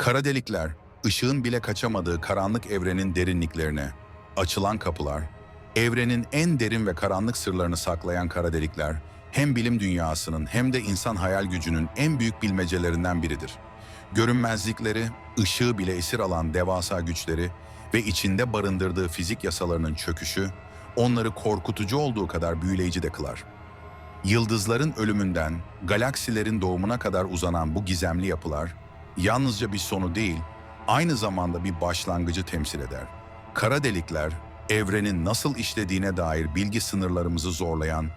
Kara delikler, ışığın bile kaçamadığı karanlık evrenin derinliklerine, açılan kapılar, evrenin en derin ve karanlık sırlarını saklayan kara delikler, hem bilim dünyasının hem de insan hayal gücünün en büyük bilmecelerinden biridir. Görünmezlikleri, ışığı bile esir alan devasa güçleri ve içinde barındırdığı fizik yasalarının çöküşü, onları korkutucu olduğu kadar büyüleyici de kılar. Yıldızların ölümünden, galaksilerin doğumuna kadar uzanan bu gizemli yapılar, yalnızca bir sonu değil, aynı zamanda bir başlangıcı temsil eder. Kara delikler, evrenin nasıl işlediğine dair bilgi sınırlarımızı zorlayan,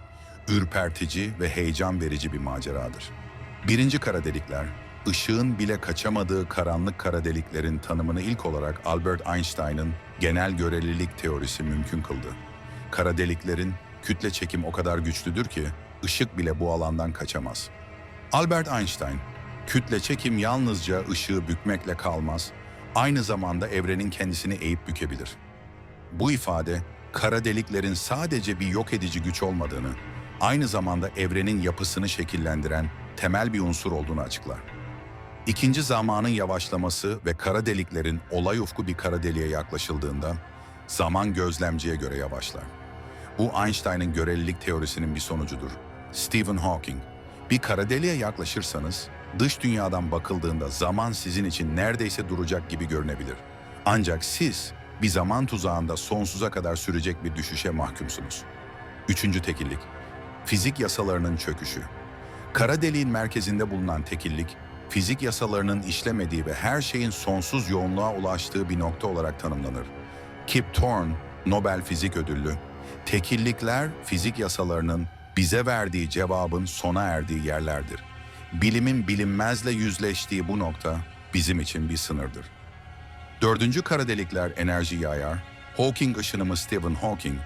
ürpertici ve heyecan verici bir maceradır. Birinci kara delikler, ışığın bile kaçamadığı karanlık kara deliklerin tanımını ilk olarak Albert Einstein'ın genel görelilik teorisi mümkün kıldı. Kara deliklerin kütle çekim o kadar güçlüdür ki ışık bile bu alandan kaçamaz. Albert Einstein, kütle çekim yalnızca ışığı bükmekle kalmaz, aynı zamanda evrenin kendisini eğip bükebilir. Bu ifade, kara deliklerin sadece bir yok edici güç olmadığını, aynı zamanda evrenin yapısını şekillendiren temel bir unsur olduğunu açıklar. İkinci zamanın yavaşlaması ve kara deliklerin olay ufku bir kara deliğe yaklaşıldığında, zaman gözlemciye göre yavaşlar. Bu Einstein'ın görelilik teorisinin bir sonucudur. Stephen Hawking, bir kara deliğe yaklaşırsanız, dış dünyadan bakıldığında zaman sizin için neredeyse duracak gibi görünebilir. Ancak siz bir zaman tuzağında sonsuza kadar sürecek bir düşüşe mahkumsunuz. Üçüncü tekillik, fizik yasalarının çöküşü. Kara deliğin merkezinde bulunan tekillik, fizik yasalarının işlemediği ve her şeyin sonsuz yoğunluğa ulaştığı bir nokta olarak tanımlanır. Kip Thorne, Nobel Fizik Ödüllü, tekillikler fizik yasalarının bize verdiği cevabın sona erdiği yerlerdir. Bilimin bilinmezle yüzleştiği bu nokta bizim için bir sınırdır. Dördüncü kara delikler enerji yayar. Hawking ışınımı Stephen Hawking,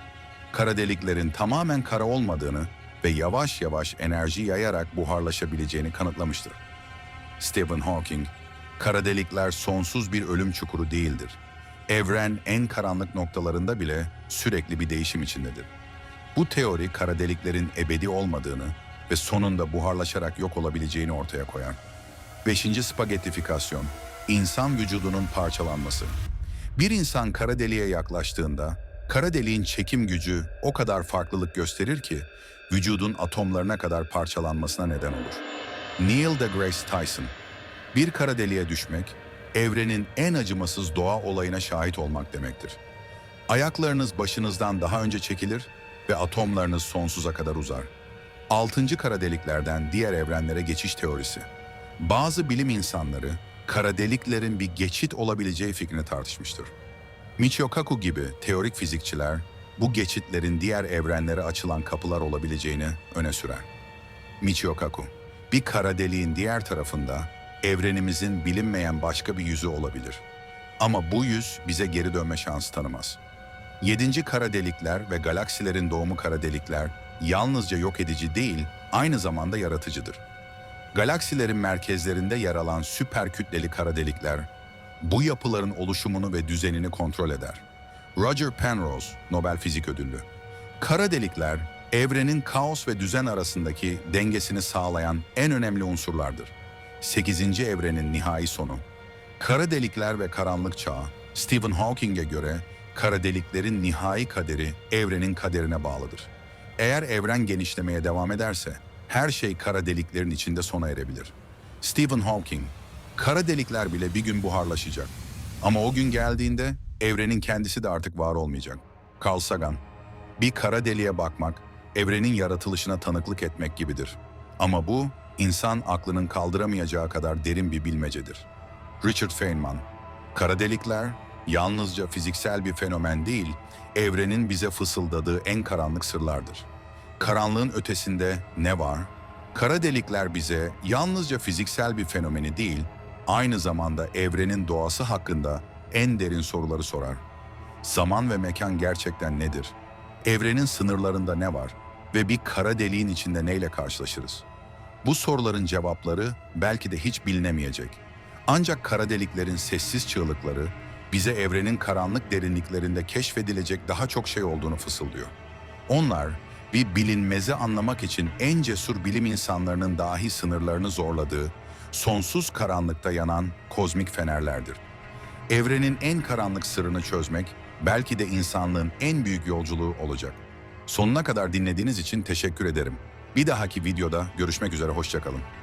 kara deliklerin tamamen kara olmadığını ve yavaş yavaş enerji yayarak buharlaşabileceğini kanıtlamıştır. Stephen Hawking, kara delikler sonsuz bir ölüm çukuru değildir. Evren en karanlık noktalarında bile sürekli bir değişim içindedir. Bu teori kara deliklerin ebedi olmadığını ve sonunda buharlaşarak yok olabileceğini ortaya koyar. Beşinci spagettifikasyon, insan vücudunun parçalanması. Bir insan kara deliğe yaklaştığında, kara deliğin çekim gücü o kadar farklılık gösterir ki, vücudun atomlarına kadar parçalanmasına neden olur. Neil deGrasse Tyson, bir kara deliğe düşmek, evrenin en acımasız doğa olayına şahit olmak demektir. Ayaklarınız başınızdan daha önce çekilir ve atomlarınız sonsuza kadar uzar. Altıncı kara deliklerden diğer evrenlere geçiş teorisi. Bazı bilim insanları kara deliklerin bir geçit olabileceği fikrini tartışmıştır. Michio Kaku gibi teorik fizikçiler bu geçitlerin diğer evrenlere açılan kapılar olabileceğini öne sürer. Michio Kaku, bir kara deliğin diğer tarafında evrenimizin bilinmeyen başka bir yüzü olabilir. Ama bu yüz bize geri dönme şansı tanımaz. Yedinci kara delikler ve galaksilerin doğumu kara delikler yalnızca yok edici değil, aynı zamanda yaratıcıdır. Galaksilerin merkezlerinde yer alan süper kütleli kara delikler, bu yapıların oluşumunu ve düzenini kontrol eder. Roger Penrose, Nobel Fizik Ödüllü. Kara delikler, evrenin kaos ve düzen arasındaki dengesini sağlayan en önemli unsurlardır. 8. evrenin nihai sonu. Kara delikler ve karanlık çağı, Stephen Hawking'e göre kara deliklerin nihai kaderi evrenin kaderine bağlıdır. Eğer evren genişlemeye devam ederse, her şey kara deliklerin içinde sona erebilir. Stephen Hawking, kara delikler bile bir gün buharlaşacak. Ama o gün geldiğinde evrenin kendisi de artık var olmayacak. Carl Sagan, bir kara deliğe bakmak, evrenin yaratılışına tanıklık etmek gibidir. Ama bu, insan aklının kaldıramayacağı kadar derin bir bilmecedir. Richard Feynman, kara delikler yalnızca fiziksel bir fenomen değil, evrenin bize fısıldadığı en karanlık sırlardır. Karanlığın ötesinde ne var? Kara delikler bize yalnızca fiziksel bir fenomeni değil, aynı zamanda evrenin doğası hakkında en derin soruları sorar. Zaman ve mekan gerçekten nedir? Evrenin sınırlarında ne var? Ve bir kara deliğin içinde neyle karşılaşırız? Bu soruların cevapları belki de hiç bilinemeyecek. Ancak kara deliklerin sessiz çığlıkları bize evrenin karanlık derinliklerinde keşfedilecek daha çok şey olduğunu fısıldıyor. Onlar bir bilinmezi anlamak için en cesur bilim insanlarının dahi sınırlarını zorladığı, sonsuz karanlıkta yanan kozmik fenerlerdir. Evrenin en karanlık sırrını çözmek belki de insanlığın en büyük yolculuğu olacak. Sonuna kadar dinlediğiniz için teşekkür ederim. Bir dahaki videoda görüşmek üzere, hoşçakalın.